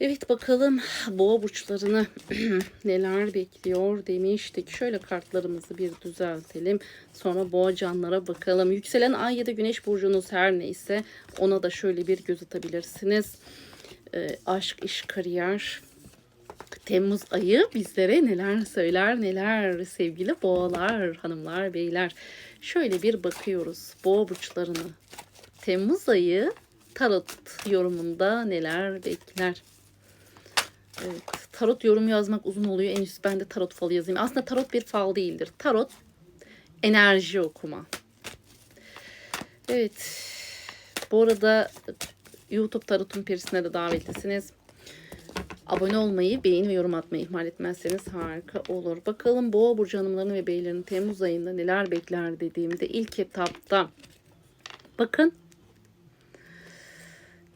Evet bakalım boğa burçlarını neler bekliyor demiştik. Şöyle kartlarımızı bir düzeltelim. Sonra boğa canlara bakalım. Yükselen ay ya da güneş burcunuz her neyse ona da şöyle bir göz atabilirsiniz. Ee, aşk, iş, kariyer. Temmuz ayı bizlere neler söyler neler sevgili boğalar, hanımlar, beyler. Şöyle bir bakıyoruz boğa burçlarını. Temmuz ayı tarot yorumunda neler bekler? Evet, tarot yorum yazmak uzun oluyor. En iyisi ben de tarot falı yazayım. Aslında tarot bir fal değildir. Tarot enerji okuma. Evet. Bu arada YouTube Tarot'un perisine de davetlisiniz. Abone olmayı, beğeni ve yorum atmayı ihmal etmezseniz harika olur. Bakalım Boğa Burcu hanımlarının ve beylerin Temmuz ayında neler bekler dediğimde ilk etapta bakın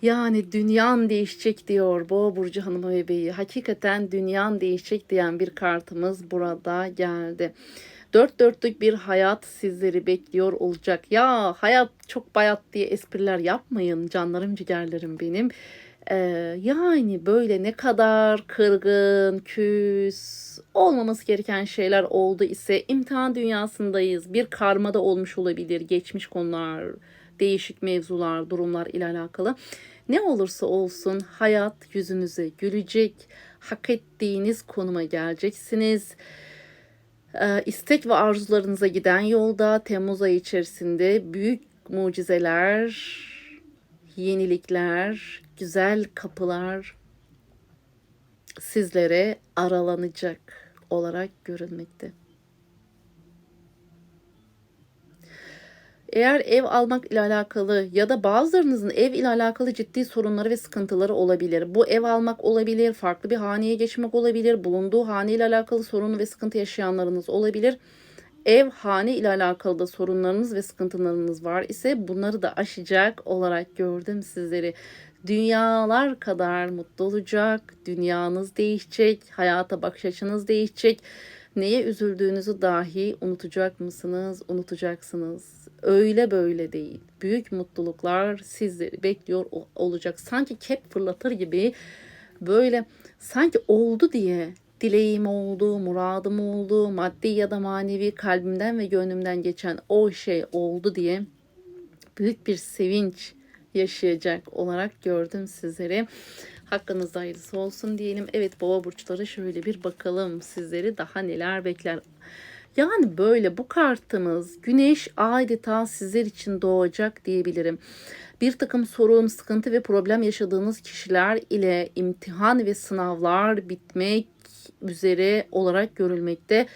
yani dünyan değişecek diyor Boğa Burcu hanımı ve beyi. Hakikaten dünyan değişecek diyen bir kartımız burada geldi. Dört dörtlük bir hayat sizleri bekliyor olacak. Ya hayat çok bayat diye espriler yapmayın canlarım ciğerlerim benim. Ee, yani böyle ne kadar kırgın, küs, olmaması gereken şeyler oldu ise imtihan dünyasındayız. Bir karmada olmuş olabilir geçmiş konular, değişik mevzular, durumlar ile alakalı. Ne olursa olsun hayat yüzünüze gülecek, hak ettiğiniz konuma geleceksiniz. Ee, istek ve arzularınıza giden yolda Temmuz ayı içerisinde büyük mucizeler, yenilikler, güzel kapılar sizlere aralanacak olarak görülmekte. Eğer ev almak ile alakalı ya da bazılarınızın ev ile alakalı ciddi sorunları ve sıkıntıları olabilir. Bu ev almak olabilir, farklı bir haneye geçmek olabilir, bulunduğu hane ile alakalı sorun ve sıkıntı yaşayanlarınız olabilir. Ev, hane ile alakalı da sorunlarınız ve sıkıntılarınız var ise bunları da aşacak olarak gördüm sizleri. Dünyalar kadar mutlu olacak, dünyanız değişecek, hayata bakış açınız değişecek. Neye üzüldüğünüzü dahi unutacak mısınız? Unutacaksınız. Öyle böyle değil. Büyük mutluluklar sizleri bekliyor olacak. Sanki kep fırlatır gibi böyle sanki oldu diye dileğim oldu, muradım oldu, maddi ya da manevi kalbimden ve gönlümden geçen o şey oldu diye büyük bir sevinç yaşayacak olarak gördüm sizleri. Hakkınızda hayırlısı olsun diyelim. Evet baba burçları şöyle bir bakalım sizleri daha neler bekler. Yani böyle bu kartımız güneş adeta sizler için doğacak diyebilirim. Bir takım sorun, sıkıntı ve problem yaşadığınız kişiler ile imtihan ve sınavlar bitmek üzere olarak görülmekte.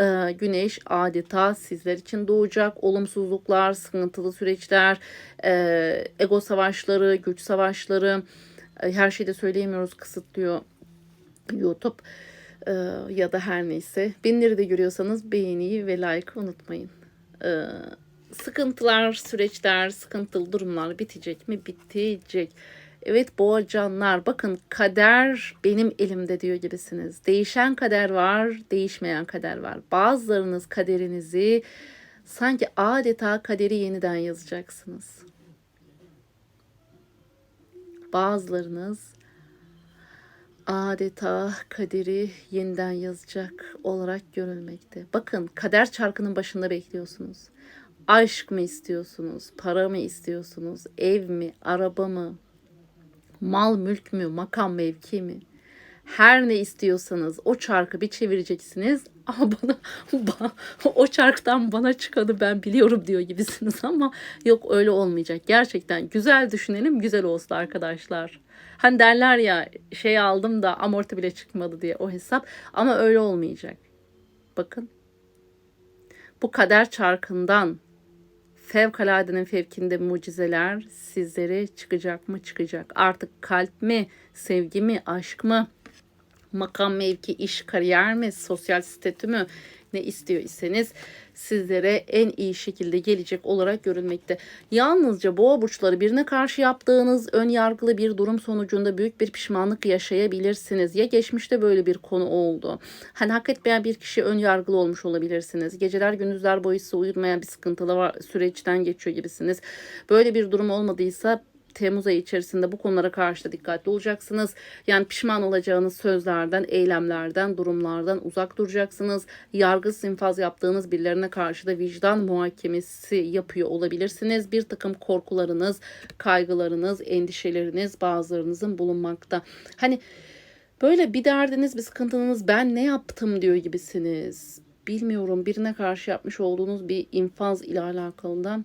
Ee, güneş adeta sizler için doğacak. Olumsuzluklar, sıkıntılı süreçler, e, ego savaşları, güç savaşları, her şeyi de söyleyemiyoruz kısıtlıyor YouTube ee, ya da her neyse. Beni de görüyorsanız beğeniyi ve like unutmayın. Ee, sıkıntılar, süreçler, sıkıntılı durumlar bitecek mi? Bitecek. Evet boğacanlar bakın kader benim elimde diyor gibisiniz. Değişen kader var, değişmeyen kader var. Bazılarınız kaderinizi sanki adeta kaderi yeniden yazacaksınız. Bazılarınız adeta kaderi yeniden yazacak olarak görülmekte. Bakın kader çarkının başında bekliyorsunuz. Aşk mı istiyorsunuz? Para mı istiyorsunuz? Ev mi? Araba mı? Mal mülk mü? Makam mevki mi? Her ne istiyorsanız o çarkı bir çevireceksiniz. Ama bana o çarktan bana çıkanı ben biliyorum diyor gibisiniz ama yok öyle olmayacak. Gerçekten güzel düşünelim güzel olsun arkadaşlar. Hani derler ya şey aldım da amorti bile çıkmadı diye o hesap ama öyle olmayacak. Bakın bu kader çarkından fevkaladenin fevkinde mucizeler sizlere çıkacak mı çıkacak. Artık kalp mi, sevgi mi, aşk mı, makam mevki, iş, kariyer mi, sosyal statü mü ne istiyor iseniz sizlere en iyi şekilde gelecek olarak görülmekte. Yalnızca boğa burçları birine karşı yaptığınız ön yargılı bir durum sonucunda büyük bir pişmanlık yaşayabilirsiniz. Ya geçmişte böyle bir konu oldu. Hani hak etmeyen bir kişi ön yargılı olmuş olabilirsiniz. Geceler gündüzler boyu size uyutmayan bir sıkıntılı var, süreçten geçiyor gibisiniz. Böyle bir durum olmadıysa Temmuz ayı içerisinde bu konulara karşı da dikkatli olacaksınız. Yani pişman olacağınız sözlerden, eylemlerden, durumlardan uzak duracaksınız. Yargısız infaz yaptığınız birilerine karşı da vicdan muhakemesi yapıyor olabilirsiniz. Bir takım korkularınız, kaygılarınız, endişeleriniz bazılarınızın bulunmakta. Hani böyle bir derdiniz, bir sıkıntınız ben ne yaptım diyor gibisiniz. Bilmiyorum birine karşı yapmış olduğunuz bir infaz ile alakalı da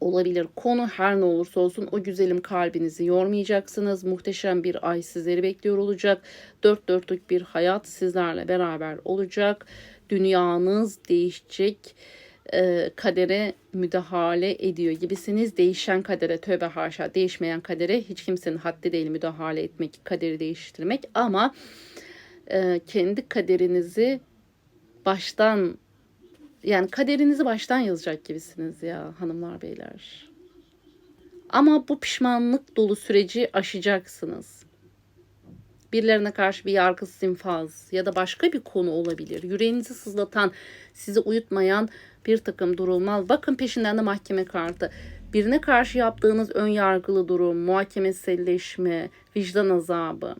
olabilir. Konu her ne olursa olsun o güzelim kalbinizi yormayacaksınız. Muhteşem bir ay sizleri bekliyor olacak. Dört dörtlük bir hayat sizlerle beraber olacak. Dünyanız değişecek. Ee, kadere müdahale ediyor gibisiniz. Değişen kadere tövbe haşa değişmeyen kadere hiç kimsenin haddi değil müdahale etmek, kaderi değiştirmek ama e, kendi kaderinizi baştan yani kaderinizi baştan yazacak gibisiniz ya hanımlar beyler. Ama bu pişmanlık dolu süreci aşacaksınız. Birilerine karşı bir yargısız infaz ya da başka bir konu olabilir. Yüreğinizi sızlatan, sizi uyutmayan bir takım durumlar. Bakın peşinden de mahkeme kartı. Birine karşı yaptığınız ön yargılı durum, muhakemeselleşme, vicdan azabı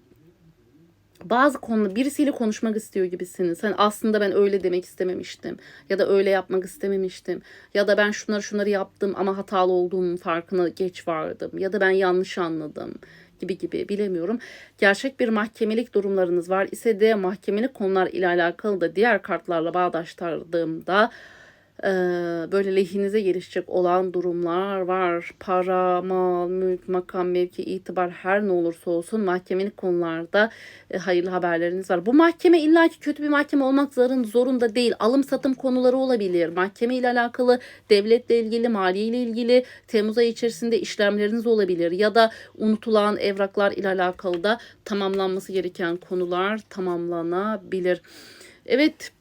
bazı konu birisiyle konuşmak istiyor gibisiniz. Hani aslında ben öyle demek istememiştim ya da öyle yapmak istememiştim ya da ben şunları şunları yaptım ama hatalı olduğumun farkına geç vardım ya da ben yanlış anladım gibi gibi bilemiyorum. Gerçek bir mahkemelik durumlarınız var ise de mahkemelik konular ile alakalı da diğer kartlarla bağdaştırdığımda e, böyle lehinize gelişecek olan durumlar var. Para, mal, mülk, makam, mevki, itibar her ne olursa olsun mahkemelik konularda e, hayırlı haberleriniz var. Bu mahkeme illaki kötü bir mahkeme olmak zorunda değil. Alım satım konuları olabilir. Mahkeme ile alakalı devletle ilgili, maliye ile ilgili Temmuz ayı içerisinde işlemleriniz olabilir. Ya da unutulan evraklar ile alakalı da tamamlanması gereken konular tamamlanabilir. Evet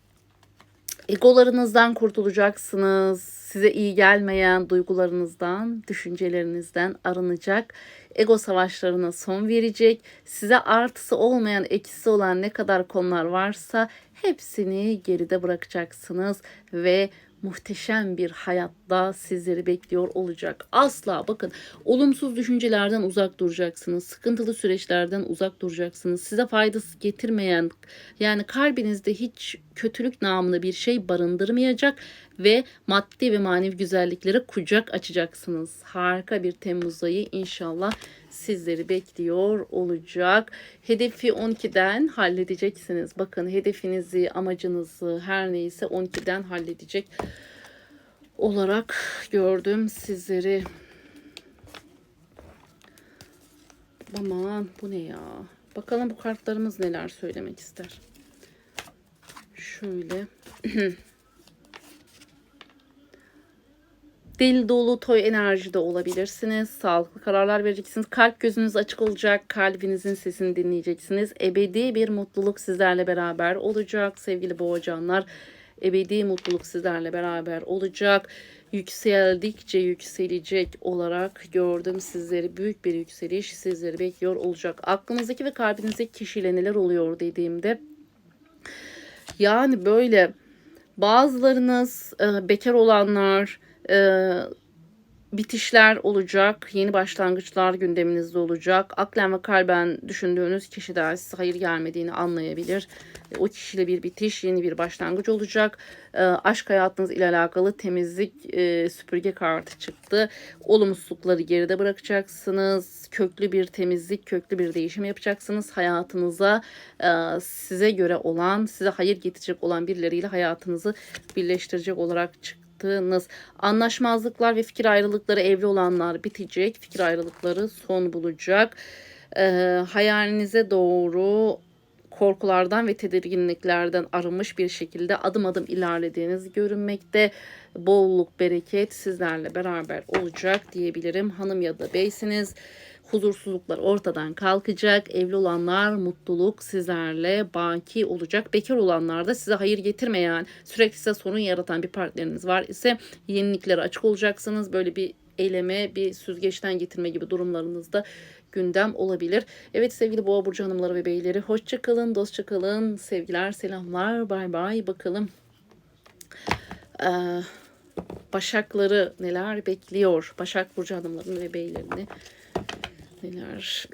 Egolarınızdan kurtulacaksınız. Size iyi gelmeyen duygularınızdan, düşüncelerinizden arınacak. Ego savaşlarına son verecek. Size artısı olmayan, eksisi olan ne kadar konular varsa hepsini geride bırakacaksınız ve muhteşem bir hayatta sizleri bekliyor olacak. Asla bakın olumsuz düşüncelerden uzak duracaksınız. Sıkıntılı süreçlerden uzak duracaksınız. Size faydası getirmeyen yani kalbinizde hiç kötülük namına bir şey barındırmayacak ve maddi ve manevi güzelliklere kucak açacaksınız. Harika bir Temmuz ayı inşallah sizleri bekliyor olacak. Hedefi 12'den halledeceksiniz. Bakın hedefinizi, amacınızı her neyse 12'den halledecek olarak gördüm sizleri. Aman bu ne ya? Bakalım bu kartlarımız neler söylemek ister. Şöyle. Deli dolu toy enerjide olabilirsiniz. Sağlıklı kararlar vereceksiniz. Kalp gözünüz açık olacak. Kalbinizin sesini dinleyeceksiniz. Ebedi bir mutluluk sizlerle beraber olacak. Sevgili boğacanlar. Ebedi mutluluk sizlerle beraber olacak. Yükseldikçe yükselecek olarak gördüm sizleri. Büyük bir yükseliş sizleri bekliyor olacak. Aklınızdaki ve kalbinizdeki kişiyle neler oluyor dediğimde yani böyle bazılarınız e, bekar olanlar e, bitişler olacak, yeni başlangıçlar gündeminizde olacak. Aklen ve kalben düşündüğünüz kişiden size hayır gelmediğini anlayabilir. O kişiyle bir bitiş, yeni bir başlangıç olacak. E, aşk hayatınız ile alakalı temizlik e, süpürge kartı çıktı. Olumsuzlukları geride bırakacaksınız. Köklü bir temizlik, köklü bir değişim yapacaksınız. Hayatınıza e, size göre olan, size hayır getirecek olan birileriyle hayatınızı birleştirecek olarak çıktı yaptığınız anlaşmazlıklar ve fikir ayrılıkları evli olanlar bitecek. Fikir ayrılıkları son bulacak. Ee, hayalinize doğru korkulardan ve tedirginliklerden arınmış bir şekilde adım adım ilerlediğiniz görünmekte. Bolluk, bereket sizlerle beraber olacak diyebilirim. Hanım ya da beysiniz huzursuzluklar ortadan kalkacak. Evli olanlar mutluluk sizlerle baki olacak. Bekar olanlar da size hayır getirmeyen, sürekli size sorun yaratan bir partneriniz var ise yeniliklere açık olacaksınız. Böyle bir eyleme, bir süzgeçten getirme gibi durumlarınızda gündem olabilir. Evet sevgili boğa burcu hanımları ve beyleri hoşça kalın, dostça kalın. Sevgiler, selamlar. Bay bay. Bakalım. Ee, Başakları neler bekliyor? Başak burcu hanımlarını ve beylerini Neler